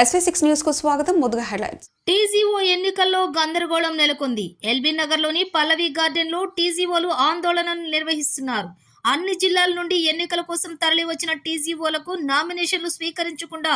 SV six న్యూస్కు స్వాగతం. ముందుగా హెడ్లైన్స్ టీజీఓ ఎన్నికల్లో గందరగోళం నెలకొంది. ఎల్బీ నగర్లోని పల్లవి గార్డెన్లో టీజీఓలు ఆందోళనను నిర్వహిస్తున్నారు. అన్ని జిల్లాల నుండి ఎన్నికల కోసం తరలి వచ్చిన టీజీఓలకు నామినేషన్లు స్వీకరించకుండా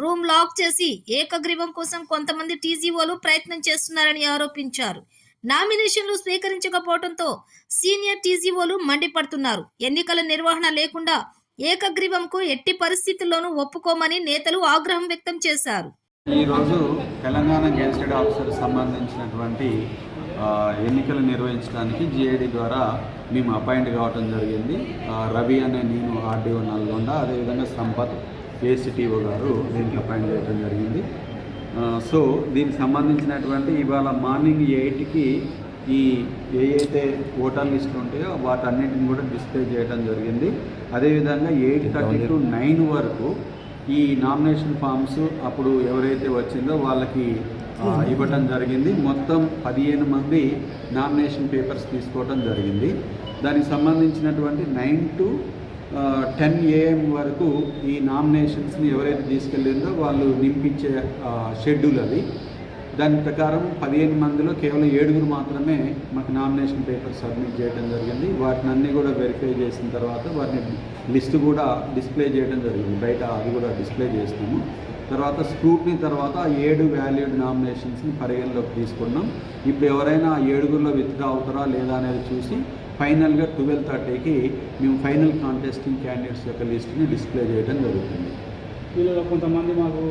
రూమ్ లాక్ చేసి ఏకగ్రీవం కోసం కొంతమంది టీజీఓలు ప్రయత్నం చేస్తున్నారని ఆరోపించారు. నామినేషన్లు స్వీకరించకపోవడంతో సీనియర్ టీజీఓలు మండిపడుతున్నారు. ఎన్నికల నిర్వహణ లేకుండా ఏకగ్రీవంకు ఎట్టి పరిస్థితుల్లోనూ ఒప్పుకోమని నేతలు ఆగ్రహం వ్యక్తం చేశారు. ఈరోజు తెలంగాణ గెజిటెడ్ ఆఫీసర్ సంబంధించినటువంటి ఎన్నికలు నిర్వహించడానికి జిఐడి ద్వారా మేము అపాయింట్ కావడం జరిగింది. రవి అనే నేను ఆర్డీఓ నల్గొండ అదేవిధంగా సంపత్ ఏసీటీఓ గారు దీనికి అపాయింట్ చేయడం జరిగింది. సో దీనికి సంబంధించినటువంటి ఇవాళ మార్నింగ్ ఎయిట్కి ఈ ఏ ఓటర్ లిస్ట్ ఉంటాయో వాటన్నిటిని కూడా డిస్ప్లే చేయడం జరిగింది. అదేవిధంగా ఎయిట్ థర్టీ టు నైన్ వరకు ఈ నామినేషన్ ఫామ్స్ అప్పుడు ఎవరైతే వచ్చిందో వాళ్ళకి ఇవ్వటం జరిగింది. మొత్తం పదిహేను మంది నామినేషన్ పేపర్స్ తీసుకోవడం జరిగింది. దానికి సంబంధించినటువంటి నైన్ టు టెన్ ఏఎం వరకు ఈ నామినేషన్స్ని ఎవరైతే తీసుకెళ్ళిందో వాళ్ళు నింపించే షెడ్యూల్ అది. దాని ప్రకారం పదిహేను మందిలో కేవలం ఏడుగురు మాత్రమే మాకు నామినేషన్ పేపర్ సబ్మిట్ చేయడం జరిగింది. వాటిని అన్నీ కూడా వెరిఫై చేసిన తర్వాత వాటిని లిస్ట్ కూడా డిస్ప్లే చేయడం జరిగింది. బయట అది కూడా డిస్ప్లే చేస్తాము తర్వాత స్క్రూట్ని తర్వాత ఆ ఏడు వాల్యూడ్ నామినేషన్స్ని పరిగణలోకి తీసుకున్నాం. ఇప్పుడు ఎవరైనా ఆ ఏడుగురిలో విత్డ్రా అవుతారా లేదా అనేది చూసి ఫైనల్గా ట్వెల్వ్ థర్టీకి మేము ఫైనల్ కాంటెస్టింగ్ క్యాండిడేట్స్ యొక్క లిస్ట్ని డిస్ప్లే చేయడం జరుగుతుంది. వీళ్ళలో కొంతమంది మాకు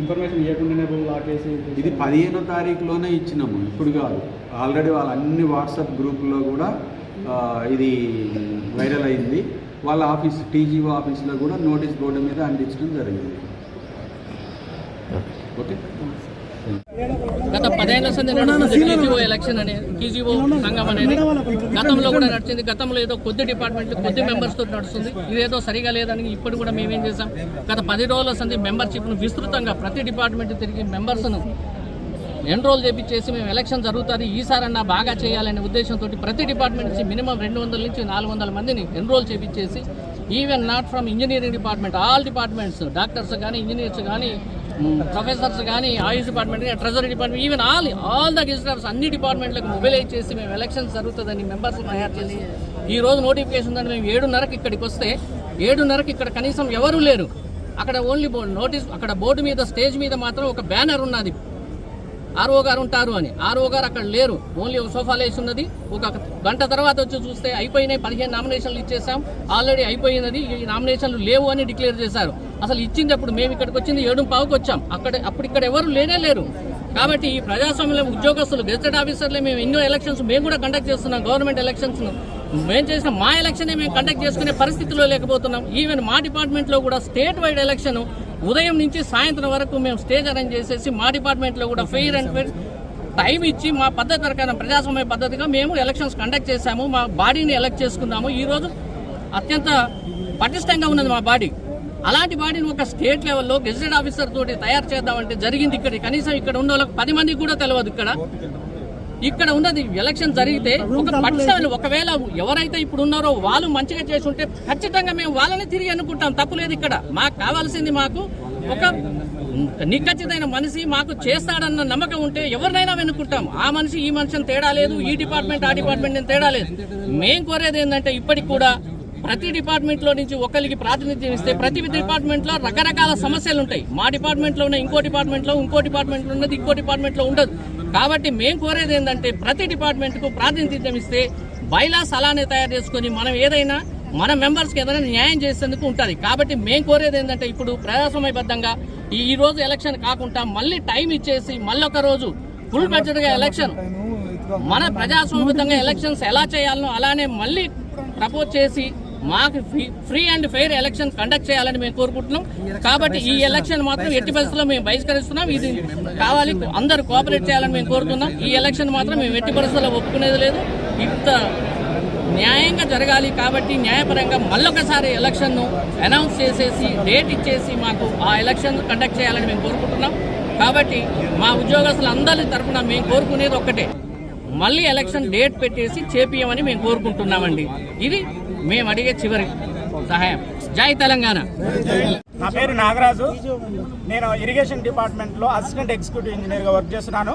ఇన్ఫర్మేషన్ ఇవ్వకుండానే రూమ్ లాకేసి ఇది పదిహేనో తారీఖులోనే ఇచ్చినాము ఇప్పుడు కాదు. ఆల్రెడీ వాళ్ళ అన్ని వాట్సాప్ గ్రూపుల్లో కూడా ఇది వైరల్ అయింది. వాళ్ళ ఆఫీస్ టీజీఓ ఆఫీస్లో కూడా నోటీస్ బోర్డు మీద అంటించడం జరిగింది. ఓకే. గత పదేళ్ళ టీజీఓ ఎలక్షన్ అనేది టీజీఓ సంఘం అనేది గతంలో కూడా నడిచింది. గతంలో ఏదో కొద్ది డిపార్ట్మెంట్ కొద్ది మెంబర్స్ తోటి నడుస్తుంది. ఇదేదో సరిగా లేదని ఇప్పుడు కూడా మేమేం చేసాం గత పది రోజుల సంది మెంబర్షిప్ను విస్తృతంగా ప్రతి డిపార్ట్మెంట్ తిరిగి మెంబర్స్ను ఎన్రోల్ చేపించేసి మేము ఎలక్షన్ జరుగుతుంది ఈసారన్నా బాగా చేయాలనే ఉద్దేశంతో ప్రతి డిపార్ట్మెంట్ నుంచి మినిమం రెండు వందల నుంచి నాలుగు వందల మందిని enrol చేపించేసి even not from engineering department all departments doctors కానీ ఇంజనీర్స్ కానీ ప్రొఫెసర్స్ కానీ Ayush department treasury department even all all the gazetters అన్ని డిపార్ట్మెంట్లకు మొబిలైజ్ చేసి మేము ఎలక్షన్స్ జరుగుతుందని మెంబర్స్ తయారు చేసి ఈ రోజు నోటిఫికేషన్ దాన్ని మేము ఏడున్నరకు ఇక్కడికి వస్తే ఏడున్నరకు ఇక్కడ కనీసం ఎవరూ లేరు. అక్కడ ఓన్లీ నోటీస్ అక్కడ బోర్డు మీద స్టేజ్ మీద మాత్రం ఒక బ్యానర్ ఉన్నది. ఆర్ఓ గారు ఉంటారు అని. ఆర్ఓ గారు అక్కడ లేరు. ఓన్లీ ఒక సోఫా వేసి ఉన్నది. ఒక గంట తర్వాత వచ్చి చూస్తే అయిపోయినాయి. పదిహేను నామినేషన్లు ఇచ్చేసాం. ఆల్రెడీ అయిపోయినది. ఈ నామినేషన్లు లేవు అని డిక్లేర్ చేశారు. అసలు ఇచ్చింది అప్పుడు మేము ఇక్కడికి వచ్చింది ఏడు పావుకు వచ్చాం. అక్కడ అప్పుడు ఇక్కడ ఎవరు లేనే లేరు. కాబట్టి ఈ ప్రజాస్వామ్యం ఉద్యోగస్తులు గెజెట్ ఆఫీసర్లే మేము ఎన్నో ఎలక్షన్స్ మేము కూడా కండక్ట్ చేస్తున్నాం. గవర్నమెంట్ ఎలక్షన్స్ మేము చేసిన మా ఎలక్షనే మేము కండక్ట్ చేసుకునే పరిస్థితిలో లేకపోతున్నాం. ఈవెన్ మా డిపార్ట్మెంట్లో కూడా స్టేట్ వైడ్ ఎలక్షన్ ఉదయం నుంచి సాయంత్రం వరకు మేము స్టేజ్ అరేంజ్ చేసేసి మా డిపార్ట్మెంట్లో కూడా ఫెయిర్ అండ్ ఫెయిర్ టైం ఇచ్చి మా పద్ధతి ప్రకారం ప్రజాస్వామ్య పద్ధతిగా మేము ఎలక్షన్స్ కండక్ట్ చేశాము. మా బాడీని ఎలక్ట్ చేసుకున్నాము. ఈ రోజు అత్యంత పటిష్టంగా ఉన్నది మా బాడీ. అలాంటి బాడీని ఒక స్టేట్ లెవెల్లో గెజిటెడ్ ఆఫీసర్ తోటి తయారు చేద్దామంటే జరిగింది ఇక్కడ. కనీసం ఇక్కడ ఉన్న వాళ్ళకి పది మందికి కూడా తెలియదు ఇక్కడ. ఇక్కడ ఉన్నది ఎలక్షన్ జరిగితే ఒక పటిష్టమైన ఒకవేళ ఎవరైతే ఇప్పుడు ఉన్నారో వాళ్ళు మంచిగా చేసి ఉంటే ఖచ్చితంగా మేము వాళ్ళని తిరిగి అనుకుంటాం తప్పులేదు ఇక్కడ. మాకు కావాల్సింది మాకు ఒక నిక్కచ్చితైన మనిషి మాకు చేస్తాడన్న నమ్మకం ఉంటే ఎవరినైనా వెనుకుంటాం ఆ మనిషి ఈ మనిషిని తేడా లేదు ఈ డిపార్ట్మెంట్ ఆ డిపార్ట్మెంట్ తేడా లేదు. మేం కోరేది ఏంటంటే ఇప్పటికి కూడా ప్రతి డిపార్ట్మెంట్లో నుంచి ఒకరికి ప్రాతినిధ్యం ఇస్తే ప్రతి డిపార్ట్మెంట్లో రకరకాల సమస్యలు ఉంటాయి. మా డిపార్ట్మెంట్లో ఉన్న ఇంకో డిపార్ట్మెంట్లో ఇంకో డిపార్ట్మెంట్లో ఉన్నది ఇంకో డిపార్ట్మెంట్లో ఉండదు. కాబట్టి మేము కోరేది ఏంటంటే ప్రతి డిపార్ట్మెంట్కు ప్రాతినిధ్యం ఇస్తే బైలాస్ అలానే తయారు చేసుకొని మనం ఏదైనా మన మెంబర్స్కి ఏదైనా న్యాయం చేసేందుకు ఉంటుంది. కాబట్టి మేము కోరేది ఏంటంటే ఇప్పుడు ప్రజాస్వామ్యబద్ధంగా ఈ రోజు ఎలక్షన్ కాకుండా మళ్ళీ టైం ఇచ్చేసి మళ్ళీ ఒక రోజు ఫుల్ బడ్జెట్గా ఎలక్షన్. మన ప్రజాస్వామ్యబద్ధంగా ఎలక్షన్స్ ఎలా చేయాలనో అలానే మళ్ళీ ప్రపోజ్ చేసి మాకు free and fair election conduct చేయాలని మేము కోరుకుంటున్నాం. కాబట్టి ఈ ఎలక్షన్ మాత్రం ఎట్టి పరిస్థితుల్లో మేము బహిష్కరిస్తున్నాం. ఇది కావాలి. అందరూ కోఆపరేట్ చేయాలని మేము కోరుతున్నాం ఈ ఎలక్షన్ మాత్రం మేము ఎట్టి పరిస్థితుల్లో ఒప్పుకునేది లేదు. ఇంత న్యాయంగా జరగాలి కాబట్టి న్యాయపరంగా మళ్ళొకసారి ఎలక్షన్ను అనౌన్స్ చేసేసి డేట్ ఇచ్చేసి మాకు ఆ ఎలక్షన్ కండక్ట్ చేయాలని మేము కోరుకుంటున్నాం. కాబట్టి మా ఉద్యోగస్తులందరి తరఫున మేము కోరుకునేది ఒక్కటే. మళ్ళీ ఎలక్షన్ డేట్ పెట్టేసి చేపియమని మేము కోరుకుంటున్నామండి. ఇది మేము అడిగే చివరి సహాయం. జై తెలంగాణ. నా పేరు నాగరాజు. నేను ఇరిగేషన్ డిపార్ట్మెంట్లో అసిస్టెంట్ ఎగ్జిక్యూటివ్ ఇంజనీర్గా వర్క్ చేస్తున్నాను.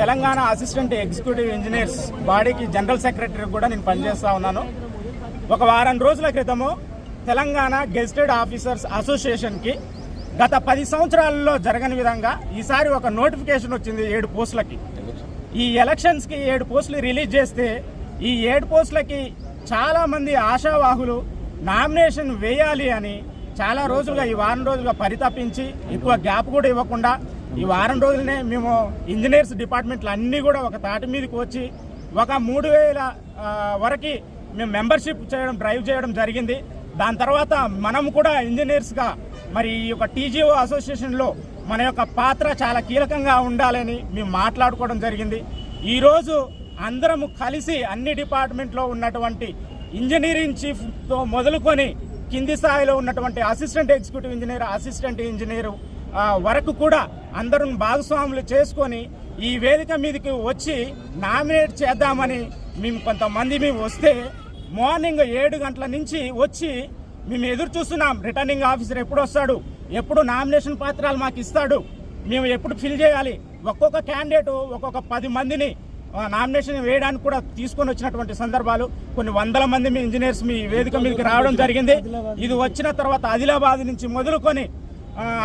తెలంగాణ అసిస్టెంట్ ఎగ్జిక్యూటివ్ ఇంజనీర్స్ బాడీకి జనరల్ సెక్రటరీ కూడా నేను పనిచేస్తూ ఉన్నాను. ఒక వారం రోజుల క్రితము తెలంగాణ గెజిటెడ్ ఆఫీసర్స్ అసోసియేషన్కి గత పది సంవత్సరాల్లో జరగని విధంగా ఈసారి ఒక నోటిఫికేషన్ వచ్చింది ఏడు పోస్టులకి. ఈ ఎలక్షన్స్కి ఏడు పోస్టులు రిలీజ్ చేస్తే ఈ ఏడు పోస్టులకి చాలామంది ఆశావాహులు నామినేషన్ వేయాలి అని చాలా రోజులుగా ఈ వారం రోజులుగా పరితపించి ఎక్కువ గ్యాప్ కూడా ఇవ్వకుండా ఈ వారం రోజులనే మేము ఇంజనీర్స్ డిపార్ట్మెంట్లు అన్నీ కూడా ఒక తాటి మీదకి వచ్చి ఒక మూడు వేల వరకు మేము మెంబర్షిప్ చేయడం డ్రైవ్ చేయడం జరిగింది. దాని తర్వాత మనం కూడా ఇంజనీర్స్గా మరి ఈ యొక్క టీజీఓ అసోసియేషన్లో మన యొక్క పాత్ర చాలా కీలకంగా ఉండాలని మేము మాట్లాడుకోవడం జరిగింది. ఈరోజు అందరము కలిసి అన్ని డిపార్ట్మెంట్లో ఉన్నటువంటి ఇంజనీరింగ్ చీఫ్తో మొదలుకొని కింది స్థాయిలో ఉన్నటువంటి assistant executive engineer assistant engineer వరకు కూడా అందరం భాగస్వాములు చేసుకొని ఈ వేదిక మీదకి వచ్చి నామినేట్ చేద్దామని మేము కొంతమంది మేము వస్తే మార్నింగ్ ఏడు గంటల నుంచి వచ్చి మేము ఎదురు చూస్తున్నాం. రిటర్నింగ్ ఆఫీసర్ ఎప్పుడు వస్తాడు? ఎప్పుడు నామినేషన్ పత్రాలు మాకు ఇస్తాడు? మేము ఎప్పుడు ఫిల్ చేయాలి? ఒక్కొక్క క్యాండిడేట్ ఒక్కొక్క పది మందిని నామినేషన్ వేయడానికి కూడా తీసుకొని వచ్చినటువంటి సందర్భాలు కొన్ని వందల మంది మీ ఇంజనీర్స్ మీ వేదిక మీదకి రావడం జరిగింది. ఇది వచ్చిన తర్వాత ఆదిలాబాద్ నుంచి మొదలుకొని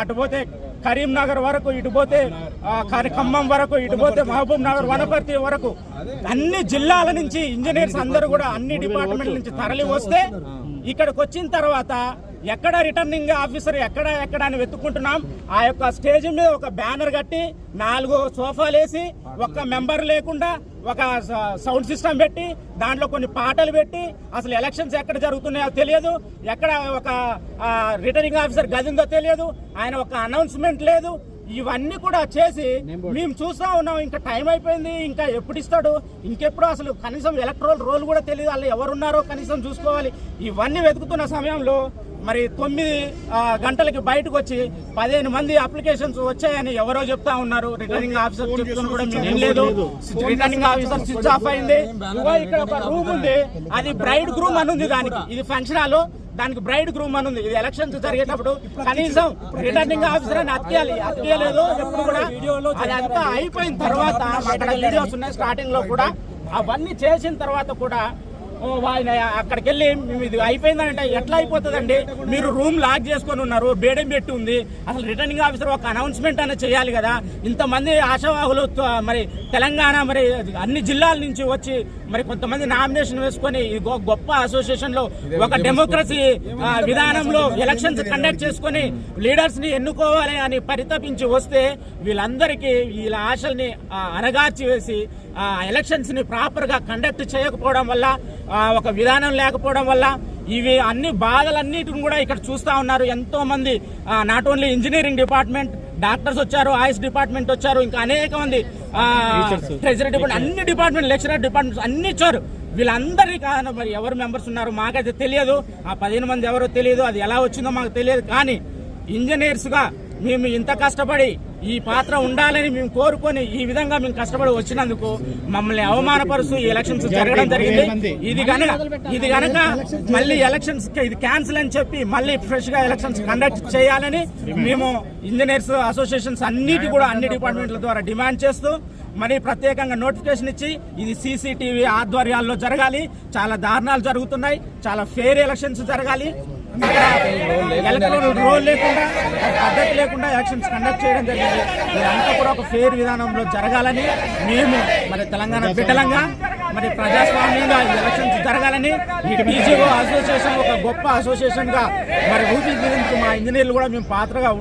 అటు పోతే కరీంనగర్ వరకు ఇటు పోతే ఖమ్మం వరకు ఇటు పోతే మహబూబ్ నగర్ వనపర్తి వరకు అన్ని జిల్లాల నుంచి ఇంజనీర్స్ అందరూ కూడా అన్ని డిపార్ట్మెంట్ల నుంచి తరలి వస్తే ఇక్కడికి వచ్చిన తర్వాత ఎక్కడ రిటర్నింగ్ ఆఫీసర్ ఎక్కడ ఎక్కడ అని వెతుక్కుంటున్నాం? ఆ యొక్క స్టేజ్ మీద ఒక బ్యానర్ కట్టి నాలుగు సోఫాలు వేసి ఒక్క మెంబర్ లేకుండా ఒక స- సౌండ్ సిస్టమ్ పెట్టి దాంట్లో కొన్ని పాటలు పెట్టి అసలు ఎలక్షన్స్ ఎక్కడ జరుగుతున్నాయో తెలియదు. ఎక్కడ ఒక రిటర్నింగ్ ఆఫీసర్ గదిందో తెలియదు. ఆయన ఒక అనౌన్స్మెంట్ లేదు. ఇవన్నీ కూడా చేసి మేము చూస్తా ఉన్నాం. ఇంకా టైం అయిపోయింది. ఇంకా ఎప్పుడు ఇస్తాడు ఇంకెప్పుడు అసలు కనీసం ఎలక్ట్రోల్ రోల్ కూడా తెలియదు వాళ్ళు ఎవరున్నారో కనీసం చూసుకోవాలి. ఇవన్నీ వెతుకుతున్న సమయంలో మరి తొమ్మిది గంటలకి బయటకు వచ్చి పదిహేను మంది అప్లికేషన్స్ వచ్చాయని ఎవరో చెప్తా ఉన్నారు. రిటర్నింగ్ ఆఫీసర్ చెప్తున్నా కూడా మేము వినలేదు. రిటర్నింగ్ ఆఫీసర్ స్విచ్ ఆఫ్ అయింది. ఇక్కడ ఒక రూమ్ ఉంది. అది బ్రైడ్ గ్రూమ్ అని ఉంది దానికి. ఇది ఫంక్షన్ హాల్ దానికి బ్రైడ్ గ్రూమ్ అని ఉంది. ఇది ఎలక్షన్స్ జరిగేటప్పుడు కనీసం రిటర్నింగ్ ఆఫీసర్ అని అతికేయాలి. అతికేయలేదు. ఎప్పుడు కూడా అది అంతా అయిపోయిన తర్వాత అక్కడ వీడియోస్ ఉన్నాయి స్టార్టింగ్లో కూడా. అవన్నీ చేసిన తర్వాత కూడా ఆయన అక్కడికి వెళ్ళి మేము ఇది అయిపోయిందంటే ఎట్లా అయిపోతుందండి? మీరు రూమ్ లాక్ చేసుకొని ఉన్నారు బేడం పెట్టి ఉంది. అసలు రిటర్నింగ్ ఆఫీసర్ ఒక అనౌన్స్మెంట్ అనేది చేయాలి కదా. ఇంతమంది ఆశావాహులు మరి తెలంగాణ మరి అన్ని జిల్లాల నుంచి వచ్చి మరి కొంతమంది నామినేషన్ వేసుకొని గొప్ప అసోసియేషన్లో ఒక డెమోక్రసీ విధానంలో ఎలక్షన్స్ కండక్ట్ చేసుకొని లీడర్స్ని ఎన్నుకోవాలి అని పరితపించి వస్తే వీళ్ళందరికీ వీళ్ళ ఆశల్ని ఆ, అణగార్చి వేసి ఆ ఎలక్షన్స్ని ప్రాపర్గా కండక్ట్ చేయకపోవడం వల్ల ఒక విధానం లేకపోవడం వల్ల ఇవి అన్ని బాధలన్నిటిని కూడా ఇక్కడ చూస్తా ఉన్నారు. ఎంతో మంది not only engineering department doctors వచ్చారు ఆయుష్ డిపార్ట్మెంట్ వచ్చారు ఇంకా అనేక మంది ట్రెజరీ డిపార్ట్మెంట్ అన్ని డిపార్ట్మెంట్ లెక్చరర్ డిపార్ట్మెంట్స్ అన్ని వచ్చారు. వీళ్ళందరికీ కాదు మరి ఎవరు మెంబర్స్ ఉన్నారు? మాకైతే తెలియదు. ఆ పదిహేను మంది ఎవరో తెలియదు. అది ఎలా వచ్చిందో మాకు తెలియదు. కానీ ఇంజనీర్స్గా మేము ఇంత కష్టపడి ఈ పాత్ర ఉండాలని మేము కోరుకొని ఈ విధంగా మేము కష్టపడి వచ్చినందుకు మమ్మల్ని అవమానపరుస్తూ ఈ ఎలక్షన్స్ జరగడం జరిగింది. ఇది గనక ఇది గనక మళ్ళీ ఎలక్షన్స్ ఇది క్యాన్సిల్ అని చెప్పి మళ్ళీ ఫ్రెష్గా ఎలక్షన్స్ కండక్ట్ చేయాలని మేము ఇంజనీర్స్ అసోసియేషన్స్ అన్నిటి కూడా అన్ని డిపార్ట్మెంట్ల ద్వారా డిమాండ్ చేస్తూ మరి ప్రత్యేకంగా నోటిఫికేషన్ ఇచ్చి ఇది సీసీటీవీ ఆధ్వర్యాల్లో జరగాలి. చాలా దారుణాలు జరుగుతున్నాయి. చాలా ఫెయిర్ ఎలక్షన్స్ జరగాలి. రోల్ లేకుండా పద్ధతి లేకుండా ఎలక్షన్స్ కండక్ట్ చేయడం జరిగింది. ఇదంతా కూడా ఒక ఫెయిర్ విధానంలో జరగాలని మేము మరి తెలంగాణ బిడ్డలంగా మరి ప్రజాస్వామ్యంగా ఎలక్షన్స్ జరగాలని ఈ టీజీఓ అసోసియేషన్ ఒక గొప్ప అసోసియేషన్గా మరి రూపీస్ మా ఇంజనీర్లు కూడా మేము పాత్రగా